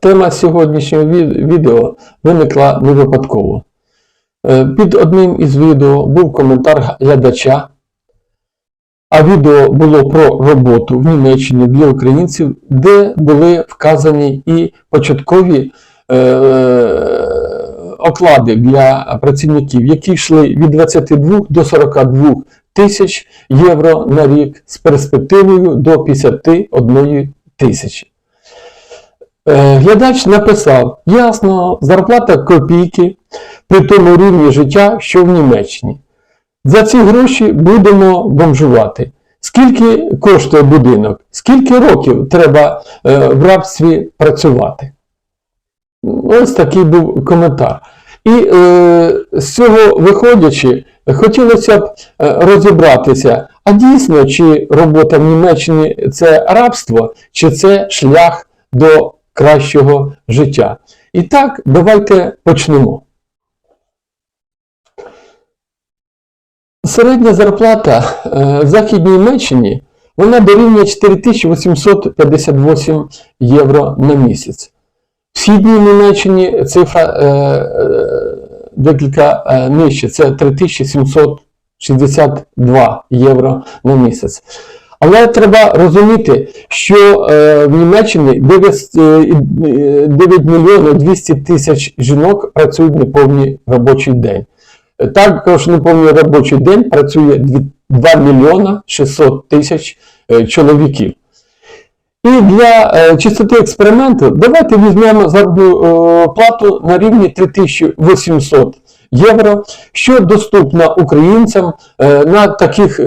Тема сьогоднішнього відео виникла не випадково. Е, Під одним із відео був коментар глядача, а відео було про роботу в Німеччині для українців, де були вказані і початкові е, оклади для працівників, які йшли від 22 до 42 тисяч євро на рік з перспективою до 51 тисячі. Е, Глядач написав: ясно, зарплата копійки при тому рівні життя, що в Німеччині. За ці гроші будемо бомжувати. Скільки коштує будинок? Скільки років треба е, в рабстві працювати? Ось такий був коментар. І е, з цього виходячи, хотілося б е, розібратися, а дійсно, чи робота в Німеччині це рабство, чи це шлях до кращого життя. І так, давайте почнемо. Середня зарплата е, в Західній Німеччині вона дорівнює 4858 євро на місяць. В Східній Німеччині цифра е, е, декілька е, нижче, це 3762 євро на місяць. Але треба розуміти, що е, в Німеччині 9, е, 9 мільйонів 200 тисяч жінок працюють неповний робочий день. Також неповний робочий день працює 2 мільйона 600 тисяч е, чоловіків. І для е, чистоти експерименту давайте візьмемо заробітну е, плату на рівні 3800 євро, що доступна українцям е, на таких е,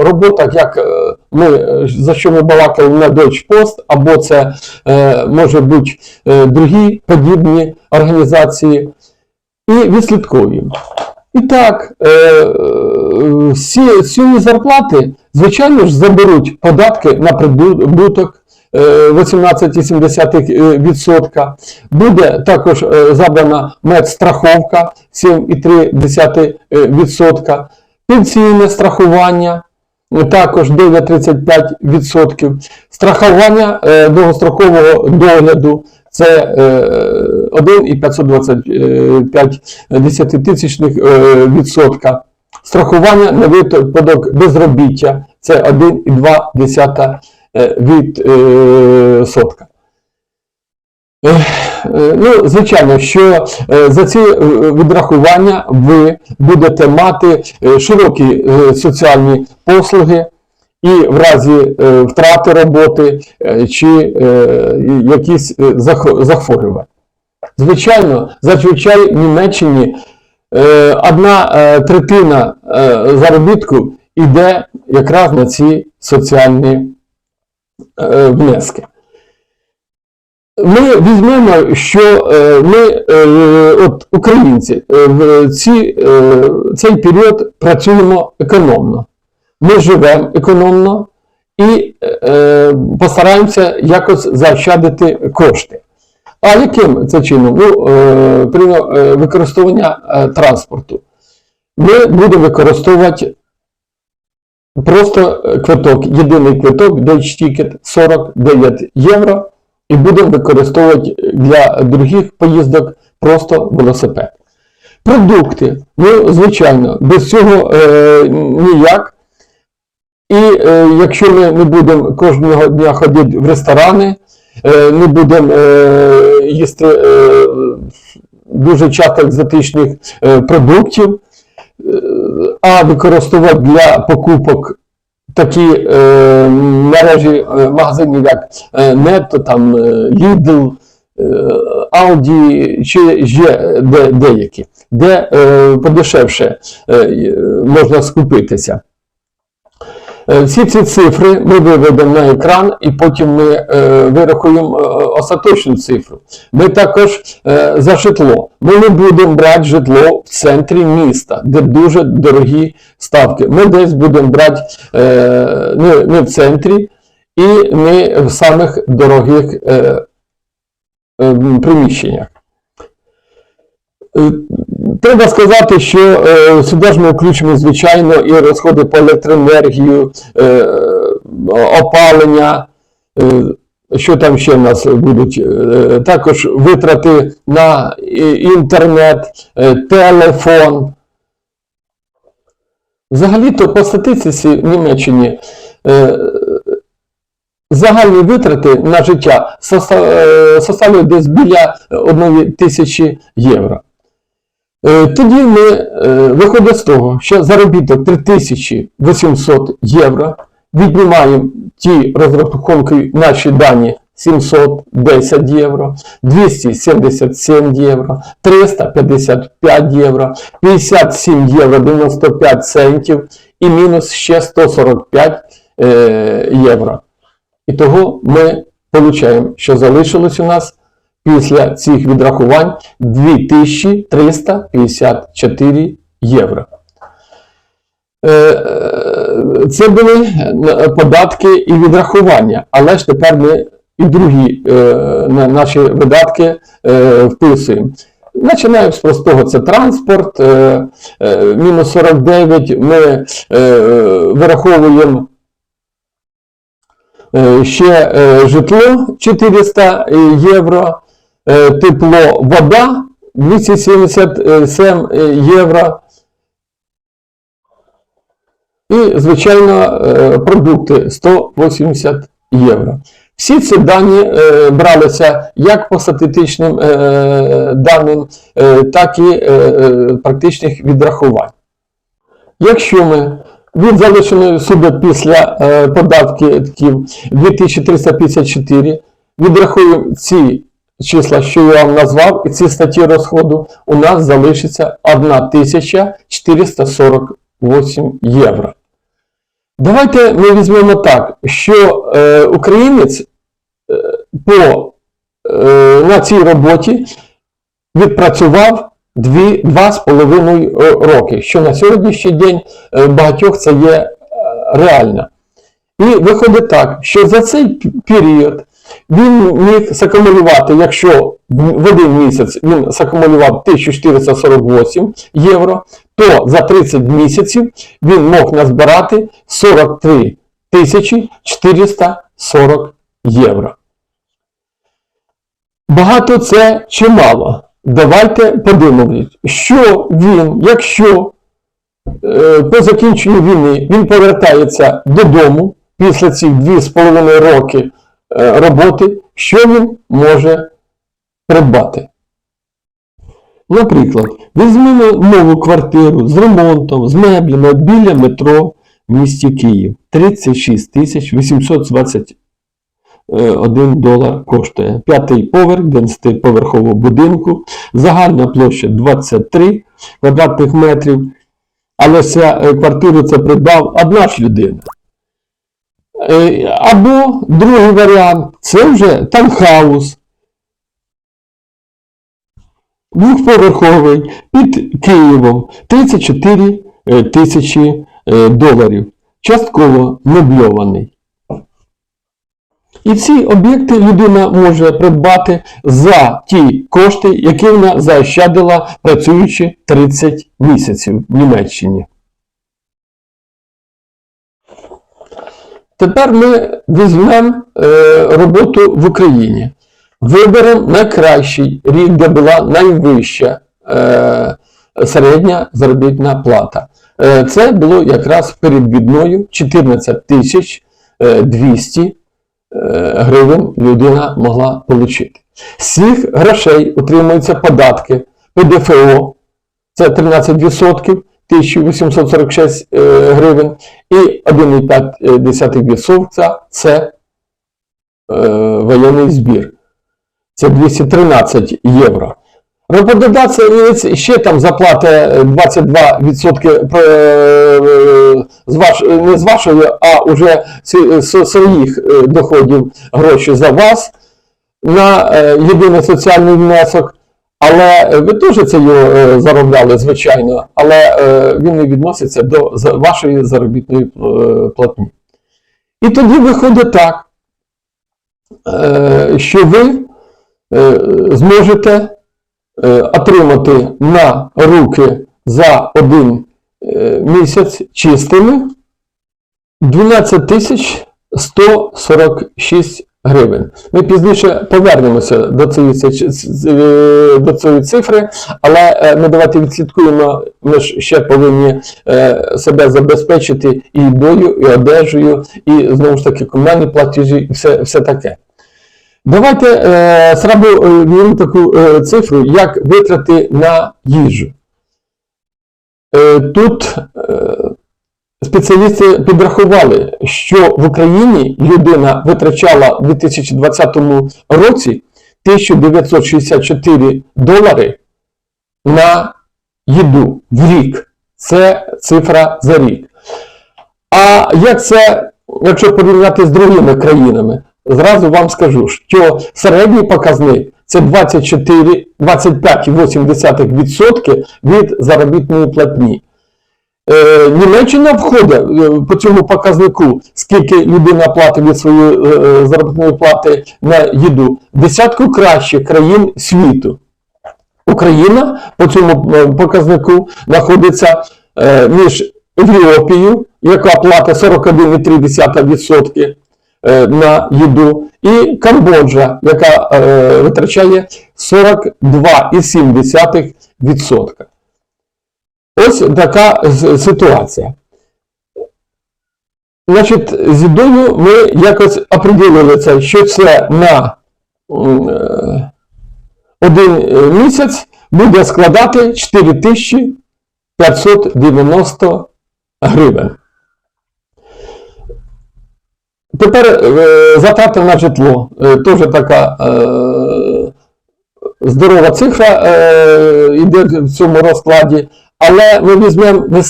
роботах, як е, ми, за що ми балакали на Deutsche Post, або це може бути другі подібні організації, і відслідковуємо. І так, всі ціни зарплати, звичайно ж, заберуть податки на прибуток 18,7%. Буде також е, забрана медстраховка 7,3%. Пенсійне страхування е, також 9,35%. Страхування е, довгострокового догляду це е, 1,525 тисячних е, відсотка. Страхування на випадок безробіття це 1,2 е, відсотка. Е, е, Ну, звичайно, що за ці відрахування ви будете мати широкі соціальні послуги і в разі втрати роботи чи якісь захворювання. Звичайно, зазвичай в Німеччині одна третина заробітку йде якраз на ці соціальні внески. Ми візьмемо, що е, ми, е, от українці, е, в ці, е, цей період працюємо економно. Ми живемо економно і е, постараємося якось заощадити кошти. А яким це чином? Ну, е, при е, використанні е, транспорту. Ми будемо використовувати просто е, квиток, єдиний квиток Deutsche Ticket 49 євро, і будемо використовувати для других поїздок просто велосипед. Продукти, ну, звичайно, без цього е, ніяк. І е, якщо ми не будемо кожного дня ходити в ресторани, е, не будемо е, їсти е, дуже часто екзотичних е, продуктів, а використовувати для покупок такі е, мережі е, магазинів, як е, Netto, там, е, Lidl, Aldi чи ще де, деякі, де е, подешевше е, можна скупитися. Е, Всі ці цифри ми виведемо на екран і потім ми е, вирахуємо е, остаточну цифру. Ми також за житло. Ми не будемо брати житло в центрі міста, де дуже дорогі ставки. Ми десь будемо брати не, в центрі і не в самих дорогих приміщеннях. Е, Треба сказати, що е, сюди ж ми включимо, звичайно, і розходи по електроенергію, е, опалення, е, що там ще в нас будуть? Також витрати на інтернет, телефон. Взагалі-то по статистиці в Німеччині загальні витрати на життя соста- е, десь біля 1 тисячі євро. Е, Тоді ми е, виходимо з того, що заробіток 3800 євро, віднімаємо ті розрахунки наші дані 710 євро, 277 євро, 355 євро, 57 євро 95 центів і мінус ще 145 е, євро. І того ми получаємо, що залишилось у нас після цих відрахувань 2354 євро. Е, е, Це були е, податки і відрахування, але ж тепер ми і другі наші видатки вписуємо. Починаємо з простого, це транспорт, мінус 49, ми вираховуємо Ще житло 400 євро, тепло, вода 277 євро. І, звичайно, е, продукти 180 євро. Всі ці дані е, бралися як по статистичним е, даним, е, так і е, е, практичних відрахувань. Якщо ми від залишеної суми після е, податків 2354 відрахуємо ці числа, що я вам назвав, і ці статті розходу, у нас залишиться 1448 євро. Давайте ми візьмемо так, що е, українець е, по, е, на цій роботі відпрацював дві, два з половиною е, роки, що на сьогоднішній день е, багатьох це є е, реально. І виходить так, що за цей період він міг сакумулювати, якщо в один місяць він сакумулював 1448 євро, то за 30 місяців він мог назбирати 43 440 євро. Багато це чи мало? Давайте подивимось, що він, якщо е, по закінченню війни він повертається додому після цих 2,5 роки роботи, що він може придбати. Наприклад, візьмемо нову квартиру з ремонтом, з меблями біля метро в місті Київ. 36 тисяч 820 е, 1 долар коштує. П'ятий поверх 10-поверхового будинку, загальна площа 23 квадратних метрів, але ця е, квартиру це придбав одна ж людина. Е, Або другий варіант це вже танхаус. Двохповерховий під Києвом 34 е, тисячі е, доларів. Частково мебльований. І ці об'єкти людина може придбати за ті кошти, які вона заощадила, працюючи 30 місяців в Німеччині. Тепер ми візьмемо е, роботу в Україні. Виберемо найкращий рік, де була найвища е, середня заробітна плата. Е, це було якраз перед війною 14 тисяч е, 200 е, гривень людина могла отримати. З цих грошей утримуються податки ПДФО, це 13%, 1846 е, гривень, і 1,5% це е, воєнний збір. Це 213 євро. Роботодавець ще там заплатить 22% е, з ваш, не з вашої, а уже з своїх е, доходів гроші за вас на е, єдиний соціальний внесок. Але ви теж це його е, заробляли, звичайно, але е, він не відноситься до вашої заробітної е, платні. І тоді виходить так, е, що ви е, зможете е, отримати на руки за один е, місяць чистими 12 тисяч 146 гривень. Ми пізніше повернемося до цієї, ці- ці- до цієї цифри, але е, ми давайте відслідкуємо, ми ж ще повинні е, себе забезпечити і їдою, і одежею, і знову ж таки комунальні платежі, і все, все таке. Давайте е, зразу е, таку цифру, як витрати на їжу. Тут спеціалісти підрахували, що в Україні людина витрачала у 2020 році 1964 долари на їду в рік. Це цифра за рік. А як це, якщо порівняти з другими країнами, зразу вам скажу, що середній показник це 24, 25,8% від заробітної платні. Е, Німеччина входить е, по цьому показнику, скільки людина платить від своєї е, заробітної плати на їду, десятку кращих країн світу. Україна по цьому показнику знаходиться між Ефіопією, яка платить 41,3% е, на їду, і Камбоджа, яка витрачає 42,7%. Ось така ситуація. Значить, з їдою ми якось оприділили це, що це на е, один е, місяць буде складати 4590 гривень. Тепер е, затрати на житло. Теж така здорова цифра йде в цьому розкладі. Але ми візьмемо не,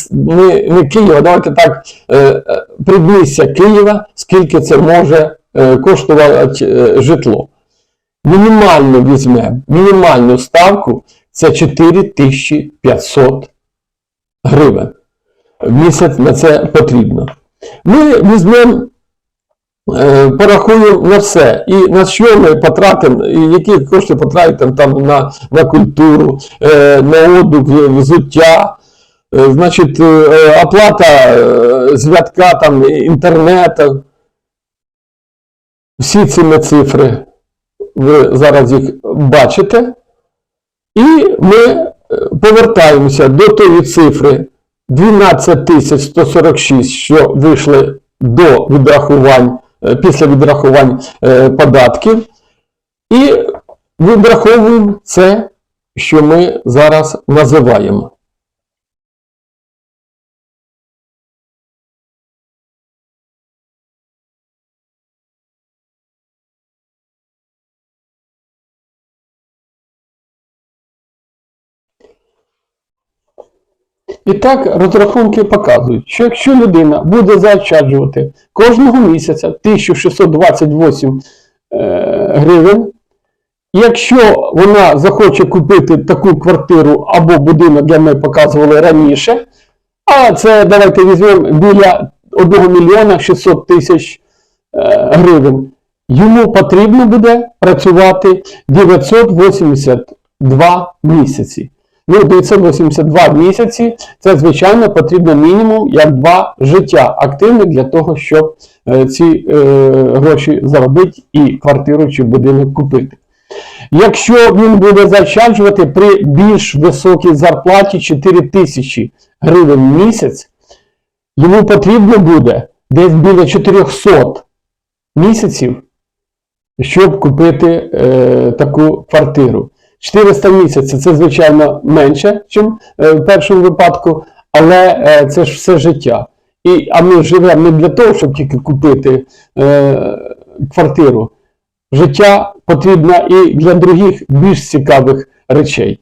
не, Києва, давайте так, е, е, Києва, скільки це може е, коштувати е, житло. Мінімально візьмемо, мінімальну ставку це 4500 гривень. Місяць на це потрібно. Ми візьмемо, порахуємо на все. І на що ми потратимо, і які кошти потратимо там на, на культуру, е, на взуття, е, значить, е, оплата е, зв'язка, там, інтернету. Всі ці цифри ви зараз їх бачите. І ми е, повертаємося до тої цифри 12146, що вийшли до відрахувань, е, після відрахувань е, податків. І відраховуємо це, що ми зараз називаємо. І так розрахунки показують, що якщо людина буде заощаджувати кожного місяця 1628 е, гривень, якщо вона захоче купити таку квартиру або будинок, як ми показували раніше, а це давайте візьмемо біля 1 мільйона 600 тисяч е, гривень, йому потрібно буде працювати 982 місяці. Ну, 982 місяці це, звичайно, потрібно мінімум як два життя активних для того, щоб е, ці е, гроші заробити і квартиру чи будинок купити. Якщо він буде заощаджувати при більш високій зарплаті 4 тисячі гривень в місяць, йому потрібно буде десь біля 400 місяців, щоб купити е, таку квартиру. 400 місяців це, звичайно, менше, ніж в першому випадку, але е, це ж все життя. І, а ми живемо не для того, щоб тільки купити е, квартиру. Життя потрібно і для других більш цікавих речей.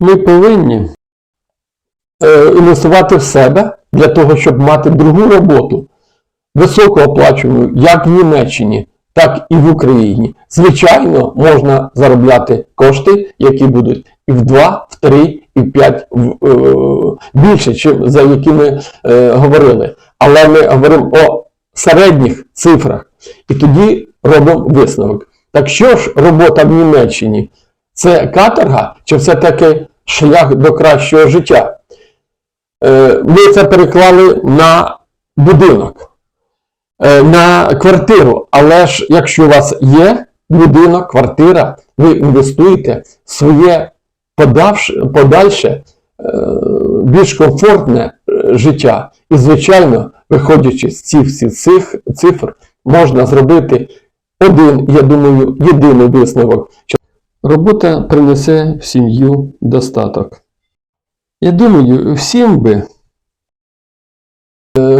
Ми повинні е, інвестувати в себе для того, щоб мати другу роботу, високооплачувану, як в Німеччині, так і в Україні. Звичайно, можна заробляти кошти, які будуть і в 2, в 3, і в 5 в, е, більше, чим за які ми е, говорили. Але ми говоримо о середніх цифрах. І тоді робимо висновок. Так що ж робота в Німеччині? Це каторга чи все-таки шлях до кращого життя? Е, Ми це переклали на будинок, на квартиру. Але ж якщо у вас є будинок, квартира, ви інвестуєте в своє подавш- подальше е, більш комфортне е, життя. І, звичайно, виходячи з цих цих цифр, можна зробити один, я думаю, єдиний висновок. Робота принесе в сім'ю достаток. Я думаю, всім би Е,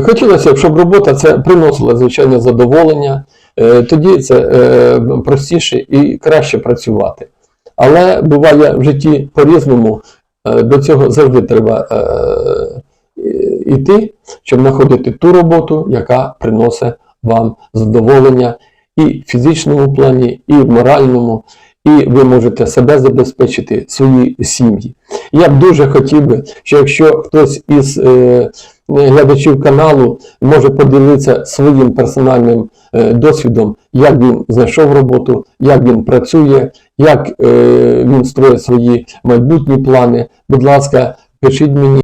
Хотілося б, щоб робота це приносила звичайно задоволення, е, тоді це е, простіше і краще працювати. Але буває в житті по-різному, е, до цього завжди треба е, йти, щоб знаходити ту роботу, яка приносить вам задоволення і в фізичному плані, і в моральному, і ви можете себе забезпечити, свої сім'ї. Я б дуже хотів би, що якщо хтось із е, глядачів каналу може поділитися своїм персональним е, досвідом, як він знайшов роботу, як він працює, як е, він строїть свої майбутні плани. Будь ласка, пишіть мені.